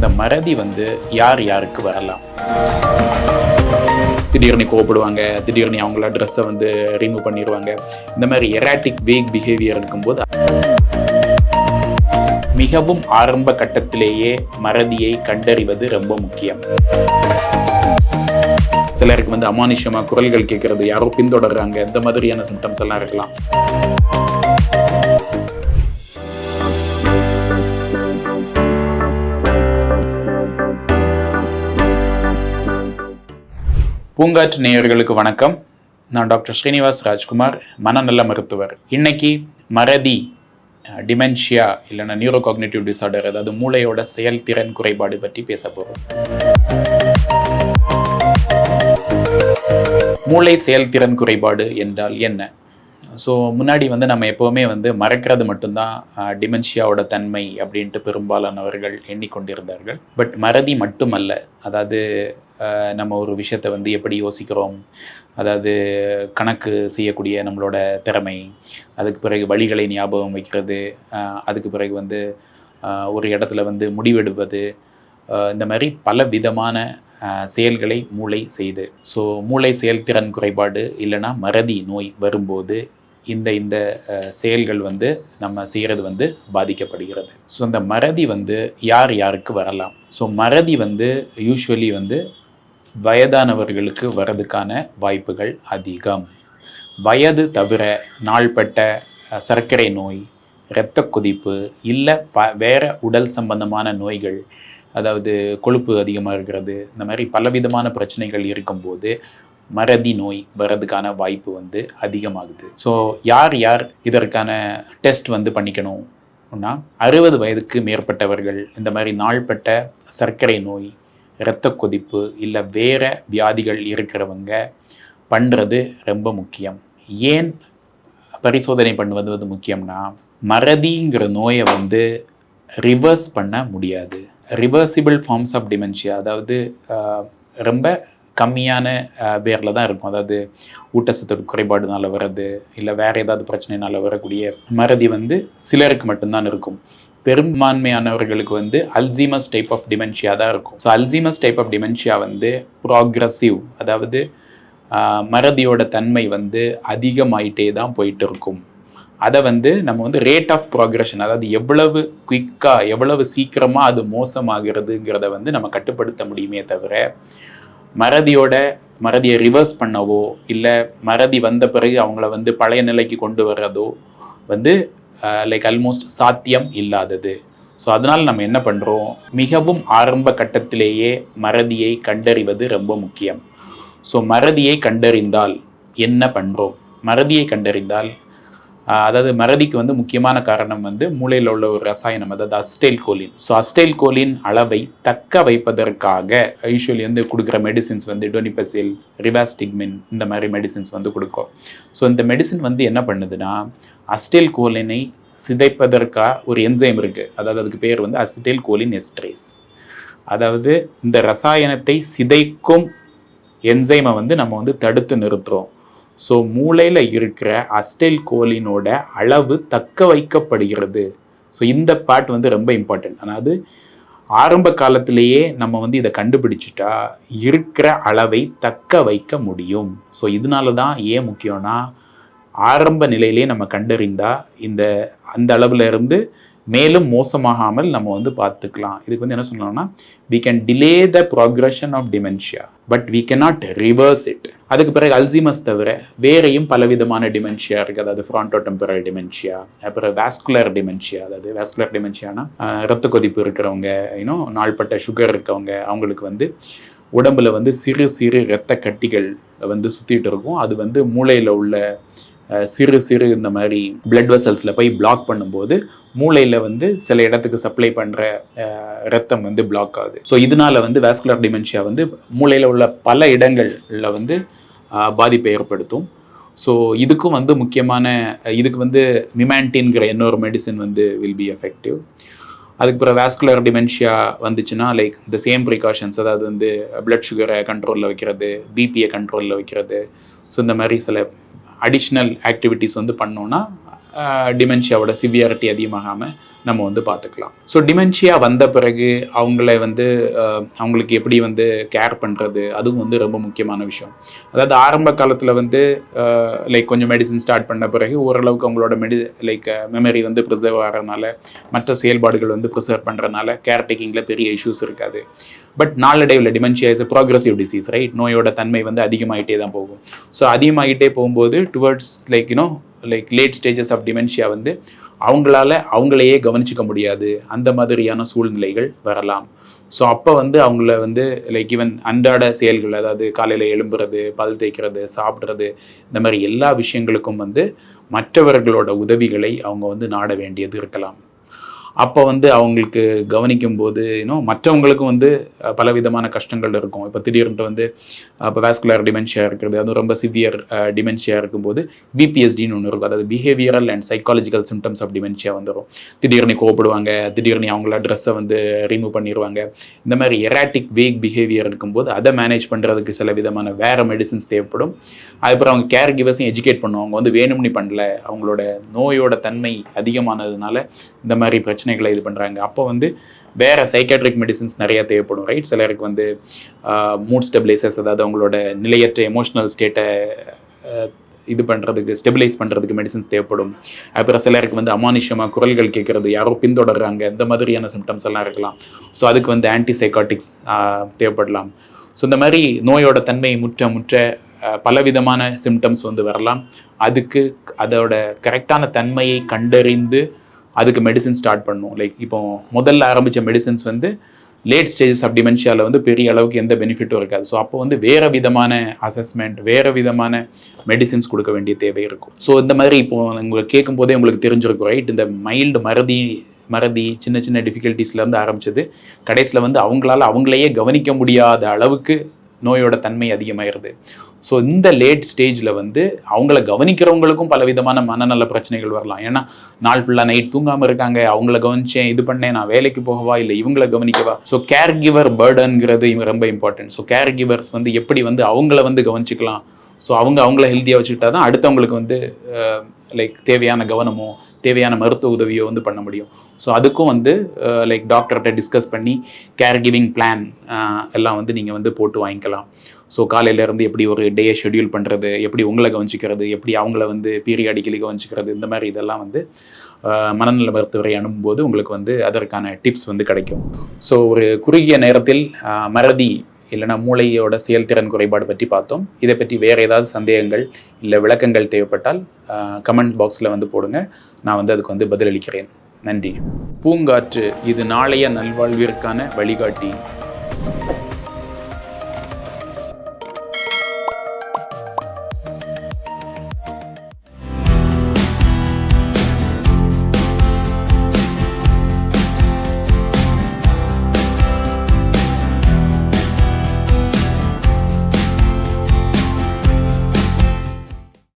இந்த மறதி வந்து யார் யாருக்கு வரலாம்? திடீர்னு கோவப்படுவாங்க திடீர்னு அவங்கள ட்ரெஸ்ஸை வந்து ரிமூவ் பண்ணிடுவாங்க இந்த மாதிரி எராட்டிக் வீக் பிஹேவியர் இருக்கும்போது மிகவும் ஆரம்ப கட்டத்திலேயே மறதியை கண்டறிவது ரொம்ப முக்கியம். சிலருக்கு வந்து அமானுஷமாக குரல்கள் கேட்கறது யாரோ பின்தொடர்றாங்க இந்த மாதிரியான சிம்டம்ஸ் எல்லாம் இருக்கலாம். பூங்காற்று நேயர்களுக்கு வணக்கம். நான் டாக்டர் ஸ்ரீனிவாஸ் ராஜ்குமார் மனநல மருத்துவர். இன்னைக்கு மறதி டிமென்ஷியா இல்லைன்னா நியூரோகாக்னேட்டிவ் டிசார்டர் அதாவது மூளையோட செயல்திறன் குறைபாடு பற்றி பேச போகிறோம் மூளை செயல்திறன் குறைபாடு என்றால் என்ன? ஸோ முன்னாடி வந்து நம்ம எப்போவுமே வந்து மறக்கிறது மட்டும்தான் டிமென்ஷியாவோட தன்மை அப்படின்ட்டு பெரும்பாலானவர்கள் எண்ணிக்கொண்டிருந்தார்கள். பட் மறதி மட்டுமல்ல. அதாவது நம்ம ஒரு விஷயத்தை வந்து எப்படி யோசிக்கிறோம்? அதாவது கணக்கு செய்யக்கூடிய நம்மளோட திறமை அதுக்கு பிறகு வழிகளை ஞாபகம் வைக்கிறது அதுக்கு பிறகு வந்து ஒரு இடத்துல வந்து முடிவெடுப்பது இந்த மாதிரி பல விதமான செயல்களை மூளை செய்து. ஸோ மூளை செயல்திறன் குறைபாடு இல்லைன்னா மறதி நோய் வரும்போது இந்த இந்த செயல்கள் வந்து நம்ம செய்கிறது வந்து பாதிக்கப்படுகிறது. ஸோ இந்த மறதி வந்து யார் யாருக்கு வரலாம்? ஸோ மறதி வந்து யூஸ்வலி வந்து வயதானவர்களுக்கு வரதுக்கான வாய்ப்புகள் அதிகம். வயது தவிர நாள்பட்ட சர்க்கரை நோய் இரத்த கொதிப்பு இல்லை ப வேறு உடல் சம்பந்தமான நோய்கள் அதாவது கொழுப்பு அதிகமாக இருக்கிறது இந்த மாதிரி பலவிதமான பிரச்சனைகள் இருக்கும்போது மறதி நோய் வர்றதுக்கான வாய்ப்பு வந்து அதிகமாகுது. ஸோ யார் யார் இதற்கான டெஸ்ட் வந்து பண்ணிக்கணும்னா அறுபது வயதுக்கு மேற்பட்டவர்கள் இந்த மாதிரி நாள்பட்ட சர்க்கரை நோய் இரத்த கொதிப்பு இல்லை வேற வியாதிகள் இருக்கிறவங்க பண்ணுறது ரொம்ப முக்கியம். ஏன் பரிசோதனை பண்ணுவது வந்து முக்கியம்னா மறதிங்கிற நோயை வந்து ரிவர்ஸ் பண்ண முடியாது. ரிவர்சிபிள் ஃபார்ம்ஸ் ஆஃப் டிமென்ஷியா அதாவது ரொம்ப கம்மியான பேரில் தான் இருக்கும். அதாவது ஊட்டச்சத்து குறைபாடுனால வர்றது இல்லை வேறு ஏதாவது பிரச்சனைனால வரக்கூடிய மறதி வந்து சிலருக்கு மட்டும்தான் இருக்கும். பெரும்பான்மையானவர்களுக்கு வந்து அல்சீமஸ் டைப் ஆஃப் டிமென்ஷியா தான் இருக்கும். So Alzheimer's type of dementia வந்து ப்ராக்ரஸிவ் அதாவது மறதியோட தன்மை வந்து அதிகமாயிட்டே தான் போயிட்டு இருக்கும். அதை வந்து நம்ம வந்து ரேட் ஆஃப் ப்ராக்ரஷன் அதாவது எவ்வளவு குயிக்காக எவ்வளவு சீக்கிரமாக அது மோசமாகிறதுங்கிறத வந்து நம்ம கட்டுப்படுத்த முடியுமே தவிர மறதியோட மறதியை ரிவர்ஸ் பண்ணவோ இல்லை மறதி வந்த பிறகு அவங்கள வந்து பழைய நிலைக்கு கொண்டு வர்றதோ வந்து லைக் ஆல்மோஸ்ட் சாத்தியம் இல்லாதது. ஸோ அதனால் நம்ம என்ன பண்ணுறோம் மிகவும் ஆரம்ப கட்டத்திலேயே மறதியை கண்டறிவது ரொம்ப முக்கியம். ஸோ மறதியை கண்டறிந்தால் என்ன பண்ணுறோம் மறதியை கண்டறிந்தால் அதாவது மறதிக்கு வந்து முக்கியமான காரணம் வந்து மூளையில் உள்ள ஒரு ரசாயனம் அதாவது அஸ்டைல் கோலின் ஸோ அஸ்டைல் கோலின் அளவை தக்க வைப்பதற்காக யூஸ்வலி வந்து கொடுக்குற மெடிசின்ஸ் வந்து டொனிபசில் ரிவாஸ்டிக்மின் இந்த மாதிரி மெடிசின்ஸ் வந்து கொடுக்கும். ஸோ இந்த மெடிசின் வந்து என்ன பண்ணுதுன்னா அஸ்டைல் கோலினை சிதைப்பதற்காக ஒரு என்சைம் இருக்குது அதாவது அதுக்கு பேர் வந்து அசிட்டில் கோலின் எஸ்ட்ரேஸ் அதாவது இந்த ரசாயனத்தை சிதைக்கும் என்சைமை வந்து நம்ம வந்து தடுத்து நிறுத்துகிறோம் ஸோ மூளையில் இருக்கிற அஸ்டைல் கோலினோட அளவு தக்க வைக்கப்படுகிறது. ஸோ இந்த பார்ட் வந்து ரொம்ப இம்பார்ட்டன்ட் அதாவது ஆரம்ப காலத்திலேயே நம்ம வந்து இதை கண்டுபிடிச்சிட்டா இருக்கிற அளவை தக்க வைக்க முடியும். ஸோ இதனால தான் ஏன் முக்கியம்னா ஆரம்ப நிலையிலே நம்ம கண்டறிந்தால் இந்த அந்த அளவில் இருந்து மேலும் மோசமாகாமல் நம்ம வந்து பார்த்துக்கலாம். இதுக்கு வந்து என்ன சொல்லலாம்னா we can delay the progression of dementia but we cannot reverse it அதுக்கு பிறகு அல்சிமஸ் தவிர வேறையும் பலவிதமான டிமென்ஷியா இருக்குது அதாவது ஃப்ரான்டோ டெம்பரல் டிமென்ஷியா அப்புறம் வேஸ்குலர் டிமென்ஷியா அதாவது வேஸ்குலர் டிமென்ஷியானா ரத்த கொதிப்பு இருக்கிறவங்க இன்னும் நாள்பட்ட சுகர் இருக்கவங்க அவங்களுக்கு வந்து உடம்புல வந்து சிறு சிறு இரத்த கட்டிகள் வந்து சுற்றிட்டு இருக்கும். அது வந்து மூளையில் உள்ள சிறு சிறு இந்த மாதிரி பிளட் வெசல்ஸில் போய் பிளாக் பண்ணும்போது மூளையில் வந்து சில இடத்துக்கு சப்ளை பண்ணுற ரத்தம் வந்து பிளாக் ஆகுது. ஸோ இதனால் வந்து வேஸ்குலர் டிமென்ஷியா வந்து மூளையில் உள்ள பல இடங்களில் வந்து பாதிப்பை ஏற்படுத்தும். ஸோ இதுக்கும் வந்து முக்கியமான இதுக்கு வந்து நிமான்டின்கிற இன்னொரு மெடிசின் வந்து வில் பி எஃபெக்டிவ் அதுக்கு பிறகு வேஸ்குலர் டிமென்ஷியா வந்துச்சுன்னா லைக் இந்த சேம் ப்ரிகாஷன்ஸ் அதாவது வந்து பிளட் சுகரை கண்ட்ரோலில் வைக்கிறது பிபியை கண்ட்ரோலில் வைக்கிறது. ஸோ இந்த மாதிரி சில அடிஷ்னல் ஆக்டிவிட்டீஸ் வந்து பண்ணோன்னா டிமென்ஷியாவோட சிவியாரிட்டி அதிகமாகாமல் நம்ம வந்து பார்த்துக்கலாம். ஸோ டிமென்ஷியா வந்த பிறகு அவங்கள வந்து அவங்களுக்கு எப்படி வந்து கேர் பண்ணுறது அதுவும் வந்து ரொம்ப முக்கியமான விஷயம். அதாவது ஆரம்ப காலத்தில் வந்து லைக் கொஞ்சம் மெடிசின் ஸ்டார்ட் பண்ண பிறகு ஓரளவுக்கு அவங்களோட மெடி லைக் மெமரி வந்து ப்ரிசர்வ் ஆகிறதுனால மற்ற செயல்பாடுகள் வந்து ப்ரிசர்வ் பண்ணுறதுனால கேர் டேக்கிங்கில் பெரிய இஷ்யூஸ் இருக்காது. பட் நாளடைவில் dementia is progressive disease right நோயோட தன்மை வந்து அதிகமாகிட்டே தான் போகும். ஸோ அதிகமாகிட்டே போகும்போது towards like you know like late stages of dementia வந்து அவங்களால அவங்களையே கவனிச்சிக்க முடியாது. அந்த மாதிரியான சூழ்நிலைகள் வரலாம். ஸோ அப்போ வந்து அவங்கள வந்து லைக் ஈவன் அன்றாட செயல்கள் அதாவது காலையில் எழும்புறது பல் தேய்க்கிறது சாப்பிட்றது இந்த மாதிரி எல்லா விஷயங்களுக்கும் வந்து மற்றவர்களோட உதவிகளை அவங்க வந்து நாட வேண்டியது இருக்கலாம். அப்போ வந்து அவங்களுக்கு கவனிக்கும் போது இன்னும் மற்றவங்களுக்கும் வந்து பல பலவிதமான கஷ்டங்கள் இருக்கும். இப்போ திடீர்னு வந்து இப்போ வேஸ்குலர் டிமென்ஷியா இருக்கிறது அதுவும் ரொம்ப சிவியர் டிமென்ஷியா இருக்கும்போது பிபிஎஸ்டின்னு ஒன்று இருக்கும். அதாவது behavioural and psychological symptoms of dementia வந்துடும் திடீர்னு கோவப்படுவாங்க திடீர்னு அவங்கள ட்ரெஸ்ஸை வந்து ரிமூவ் பண்ணிடுவாங்க இந்த மாதிரி எராட்டிக் வேக் பிஹேவியர் இருக்கும்போது அதை மேனேஜ் பண்ணுறதுக்கு சில விதமான வேறு மெடிசின்ஸ் தேவைப்படும். அதுக்கப்புறம் அவங்க கேர் கிவர்ஸையும் எஜுகேட் பண்ணுவாங்க. வந்து வேணும்னு பண்ணல. அவங்களோட நோயோட தன்மை அதிகமானதுனால இந்த மாதிரி பிரச்சனைகளை இது பண்ணுறாங்க அப்போ வந்து வேறு சைக்காட்ரிக் மெடிசின்ஸ் நிறையா தேவைப்படும் ரைட் சிலருக்கு வந்து மூட் ஸ்டெபிலைசர்ஸ் அதாவது அவங்களோட நிலையற்ற எமோஷ்னல் ஸ்டேட்டை இது பண்ணுறதுக்கு ஸ்டெபிலைஸ் பண்ணுறதுக்கு மெடிசின்ஸ் தேவைப்படும். அப்புறம் சிலருக்கு வந்து அமானுஷமாக குரல்கள் கேட்குறது யாரோ பின்தொடர்றாங்க இந்த மாதிரியான சிம்டம்ஸ் எல்லாம் இருக்கலாம். ஸோ அதுக்கு வந்து ஆன்டிசைக்காட்டிக்ஸ் தேவைப்படலாம். ஸோ இந்த மாதிரி நோயோட தன்மை முற்ற முற்ற பலவிதமான சிம்டம்ஸ் வந்து வரலாம். அதுக்கு அதோட கரெக்டான தன்மையை கண்டறிந்து அதுக்கு மெடிசன் ஸ்டார்ட் பண்ணும். லைக் இப்போ முதல்ல ஆரம்பித்த மெடிசன்ஸ் வந்து லேட் ஸ்டேஜஸ் ஆஃப் டிமென்ஷியாவில் வந்து பெரிய அளவுக்கு எந்த பெனிஃபிட்டும் இருக்காது. ஸோ அப்போ வந்து வேறு விதமான அசஸ்மெண்ட் வேறு விதமான மெடிசின்ஸ் கொடுக்க வேண்டிய தேவை இருக்கும். ஸோ இந்த மாதிரி இப்போது உங்களுக்கு கேட்கும் போதே உங்களுக்கு தெரிஞ்சிருக்கும் ரைட் இந்த மைல்டு மறதி மறதி சின்ன சின்ன டிஃபிகல்ட்டிஸ்லேருந்து ஆரம்பிச்சது கடைசியில் வந்து அவங்களால அவங்களையே கவனிக்க முடியாத அளவுக்கு நோயோட தன்மை அதிகமாயிருது. ஸோ இந்த லேட் ஸ்டேஜில் வந்து அவங்கள கவனிக்கிறவங்களுக்கும் பலவிதமான மனநல பிரச்சனைகள் வரலாம். ஏன்னா நாள் ஃபுல்லாக நைட் தூங்காமல் இருக்காங்க. அவங்கள கவனிச்சேன் இது பண்ணேன் நான் வேலைக்கு போகவா இல்லை இவங்கள கவனிக்கவா? ஸோ கேர் கிவர் பேர்டன்ங்கிறது ரொம்ப இம்பார்ட்டன்ட் ஸோ கேர் கிவர்ஸ் வந்து எப்படி வந்து அவங்கள வந்து கவனிச்சிக்கலாம்? ஸோ அவங்க அவங்கள ஹெல்த்தியாக வச்சுக்கிட்டா தான் அடுத்தவங்களுக்கு வந்து லைக் தேவையான கவனமோ தேவையான மருத்துவ உதவியோ வந்து பண்ண முடியும். ஸோ அதுக்கும் வந்து லைக் டாக்டர்கிட்ட டிஸ்கஸ் பண்ணி கேர் கிவிங் பிளான் எல்லாம் வந்து நீங்கள் வந்து போட்டு வாங்கிக்கலாம். ஸோ காலையிலேருந்து எப்படி ஒரு டேயை ஷெட்யூல் பண்ணுறது எப்படி உங்களை கவனிச்சிக்கிறது எப்படி அவங்கள வந்து பீரியாடிக்கலி கவனிச்சிக்கிறது இந்த மாதிரி இதெல்லாம் வந்து uh, மனநல மருத்துவரை அனுப்பும்போது உங்களுக்கு வந்து அதற்கான டிப்ஸ் வந்து கிடைக்கும். ஸோ ஒரு குறுகிய நேரத்தில் uh, மறதி இல்லைனா மூளையோட செயல்திறன் குறைபாடு பற்றி பார்த்தோம். இதை பற்றி வேறு ஏதாவது சந்தேகங்கள் இல்லை விளக்கங்கள் தேவைப்பட்டால் கமெண்ட் பாக்ஸில் வந்து போடுங்க. நான் வந்து அதுக்கு வந்து பதிலளிக்கிறேன் நன்றி. பூங்காற்று இது நாளைய நல்வாழ்விற்கான வழிகாட்டி.